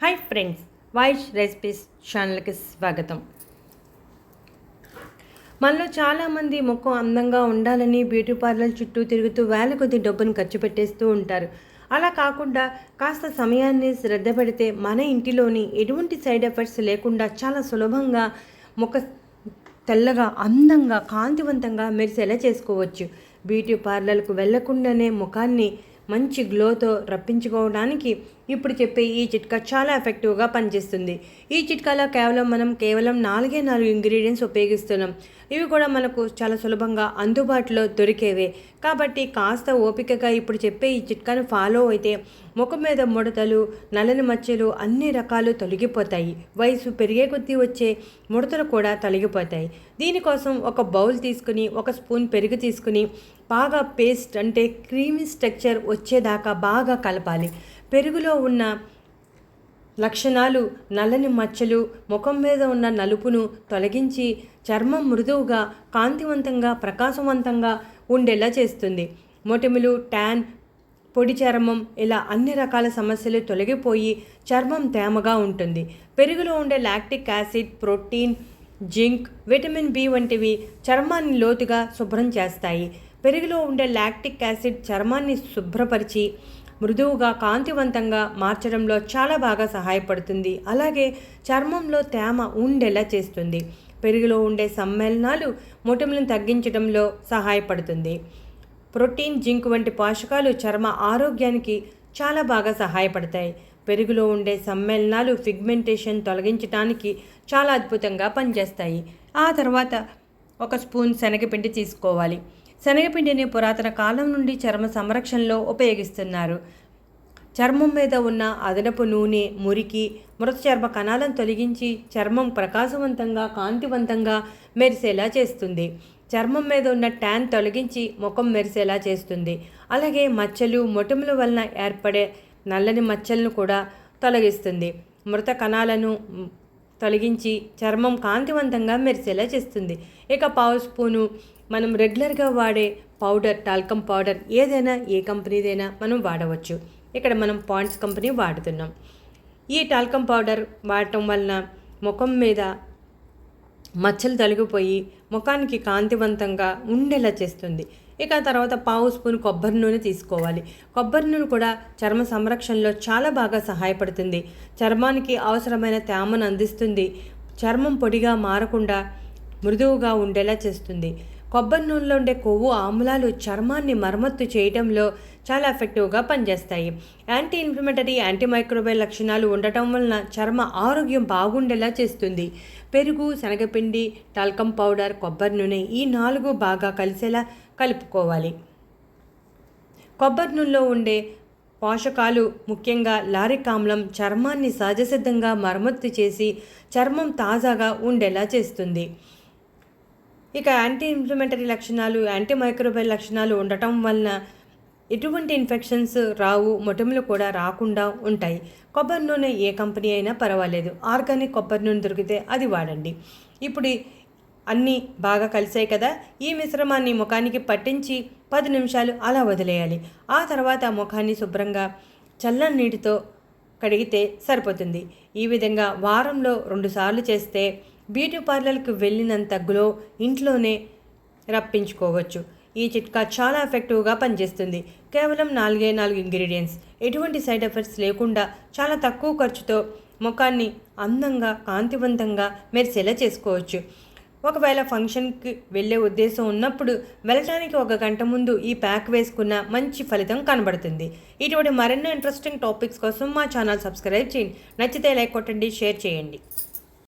Hi friends voice recipes ఛానల్కి స్వాగతం. మనలో చాలామంది ముఖం అందంగా ఉండాలని బ్యూటీ పార్లర్ చుట్టూ తిరుగుతూ వేల కొద్ది డబ్బును ఖర్చు పెట్టేస్తూ ఉంటారు. అలా కాకుండా కాస్త సమయాన్ని శ్రద్ధ పెడితే మన ఇంటిలోని ఎటువంటి సైడ్ ఎఫెక్ట్స్ లేకుండా చాలా సులభంగా ముఖ తెల్లగా అందంగా కాంతివంతంగా మెరిసేలా చేసుకోవచ్చు. బ్యూటీ పార్లర్కు వెళ్ళకుండానే ముఖాన్ని మంచి గ్లోతో రప్పించుకోవడానికి ఇప్పుడు చెప్పే ఈ చిట్కా చాలా ఎఫెక్టివ్గా పనిచేస్తుంది. ఈ చిట్కాలో కేవలం మనం కేవలం నాలుగే నాలుగు ఇంగ్రీడియంట్స్ ఉపయోగిస్తున్నాం. ఇవి కూడా మనకు చాలా సులభంగా అందుబాటులో దొరికేవే. కాబట్టి కాస్త ఓపికగా ఇప్పుడు చెప్పే ఈ చిట్కాను ఫాలో అయితే ముఖం మీద ముడతలు నల్లని మచ్చలు అన్ని రకాలు తొలగిపోతాయి. వయసు పెరిగే కొద్దీ వచ్చే ముడతలు కూడా తొలగిపోతాయి. దీనికోసం ఒక బౌల్ తీసుకుని ఒక స్పూన్ పెరుగు తీసుకుని బాగా పేస్ట్ అంటే క్రీమీ స్ట్రక్చర్ వచ్చేదాకా బాగా కలపాలి. పెరుగులో ఉన్న లక్షణాలు నల్లని మచ్చలు ముఖం మీద ఉన్న నలుపును తొలగించి చర్మం మృదువుగా కాంతివంతంగా ప్రకాశవంతంగా ఉండేలా చేస్తుంది. మొటిములు ట్యాన్ పొడి చర్మం ఇలా అన్ని రకాల సమస్యలు తొలగిపోయి చర్మం తేమగా ఉంటుంది. పెరుగులో ఉండే lactic acid protein zinc vitamin B వంటివి చర్మాన్ని లోతుగా శుభ్రం చేస్తాయి. పెరుగులో ఉండే లాక్టిక్ యాసిడ్ చర్మాన్ని శుభ్రపరిచి మృదువుగా కాంతివంతంగా మార్చడంలో చాలా బాగా సహాయపడుతుంది. అలాగే చర్మంలో తేమ ఉండేలా చేస్తుంది. పెరుగులో ఉండే సమ్మేళనాలు మొటిమలను తగ్గించడంలో సహాయపడుతుంది. ప్రోటీన్ జింక్ వంటి పోషకాలు చర్మ ఆరోగ్యానికి చాలా బాగా సహాయపడతాయి. పెరుగులో ఉండే సమ్మేళనాలు ఫిగ్మెంటేషన్ తొలగించడానికి చాలా అద్భుతంగా పనిచేస్తాయి. ఆ తర్వాత ఒక స్పూన్ శనగపిండి తీసుకోవాలి. శనగపిండిని పురాతన కాలం నుండి చర్మ సంరక్షణలో ఉపయోగిస్తున్నారు. చర్మం మీద ఉన్న అదనపు నూనె మురికి మృత చర్మ కణాలను తొలగించి చర్మం ప్రకాశవంతంగా కాంతివంతంగా మెరిసేలా చేస్తుంది. చర్మం మీద ఉన్న ట్యాన్ తొలగించి ముఖం మెరిసేలా చేస్తుంది. అలాగే మచ్చలు మొటిముల వలన ఏర్పడే నల్లని మచ్చలను కూడా తొలగిస్తుంది. మృత కణాలను తొలగించి చర్మం కాంతివంతంగా మెరిసేలా చేస్తుంది. ఇక పావు స్పూను మనం రెగ్యులర్గా వాడే పౌడర్ టాల్కమ్ పౌడర్ ఏదైనా ఏ కంపెనీదైనా మనం వాడవచ్చు. ఇక్కడ మనం పాండ్స్ కంపెనీ వాడుతున్నాం. ఈ టాల్కమ్ పౌడర్ వాడటం వలన ముఖం మీద మచ్చలు తొలగిపోయి ముఖానికి కాంతివంతంగా ఉండేలా చేస్తుంది. ఇక తర్వాత పావు స్పూన్ కొబ్బరి నూనె తీసుకోవాలి. కొబ్బరి నూనె కూడా చర్మ సంరక్షణలో చాలా బాగా సహాయపడుతుంది. చర్మానికి అవసరమైన తేమను అందిస్తుంది. చర్మం పొడిగా మారకుండా మృదువుగా ఉండేలా చేస్తుంది. కొబ్బరి నూనెలో ఉండే కొవ్వు ఆమ్లాలు చర్మాన్ని మరమ్మత్తు చేయడంలో చాలా ఎఫెక్టివ్గా పనిచేస్తాయి. యాంటీ ఇన్ఫ్లమేటరీ యాంటీ మైక్రోబైల్ లక్షణాలు ఉండటం వలన చర్మ ఆరోగ్యం బాగుండేలా చేస్తుంది. పెరుగు శనగపిండి టాల్కమ్ పౌడర్ కొబ్బరి నూనె ఈ నాలుగు బాగా కలిసేలా కలుపుకోవాలి. కొబ్బరి నూనెలో ఉండే పోషకాలు ముఖ్యంగా లారిక్ ఆమ్లం చర్మాన్ని సహజసిద్ధంగా మరమ్మత్తు చేసి చర్మం తాజాగా ఉండేలా చేస్తుంది. ఇక యాంటీ ఇన్ఫ్లమేటరీ లక్షణాలు యాంటీ మైక్రోబైల్ లక్షణాలు ఉండటం వలన ఎటువంటి ఇన్ఫెక్షన్స్ రావు మొటములు కూడా రాకుండా ఉంటాయి. కొబ్బరి నూనె ఏ కంపెనీ అయినా పర్వాలేదు. ఆర్గానిక్ కొబ్బరి నూనె దొరికితే అది వాడండి. ఇప్పుడు అన్నీ బాగా కలిసాయి కదా ఈ మిశ్రమాన్ని ముఖానికి పట్టించి పది నిమిషాలు అలా వదిలేయాలి. ఆ తర్వాత ముఖాన్ని శుభ్రంగా చల్లని నీటితో కడిగితే సరిపోతుంది. ఈ విధంగా వారంలో రెండుసార్లు చేస్తే బ్యూటీ పార్లర్కి వెళ్ళినంత గ్లో ఇంట్లోనే రప్పించుకోవచ్చు. ఈ చిట్కా చాలా ఎఫెక్టివ్గా పనిచేస్తుంది. కేవలం నాలుగే నాలుగు ఇంగ్రీడియంట్స్. ఎటువంటి సైడ్ ఎఫెక్ట్స్ లేకుండా చాలా తక్కువ ఖర్చుతో ముఖాన్ని అందంగా కాంతివంతంగా మెరిసేలా చేసుకోవచ్చు. ఒకవేళ ఫంక్షన్కి వెళ్ళే ఉద్దేశం ఉన్నప్పుడు వెళ్ళటానికి ఒక గంట ముందు ఈ ప్యాక్ వేసుకున్న మంచి ఫలితం కనబడుతుంది. ఇటువంటి మరెన్నో ఇంట్రెస్టింగ్ టాపిక్స్ కోసం మా ఛానల్ సబ్స్క్రైబ్ చేయండి. నచ్చితే లైక్ కొట్టండి షేర్ చేయండి.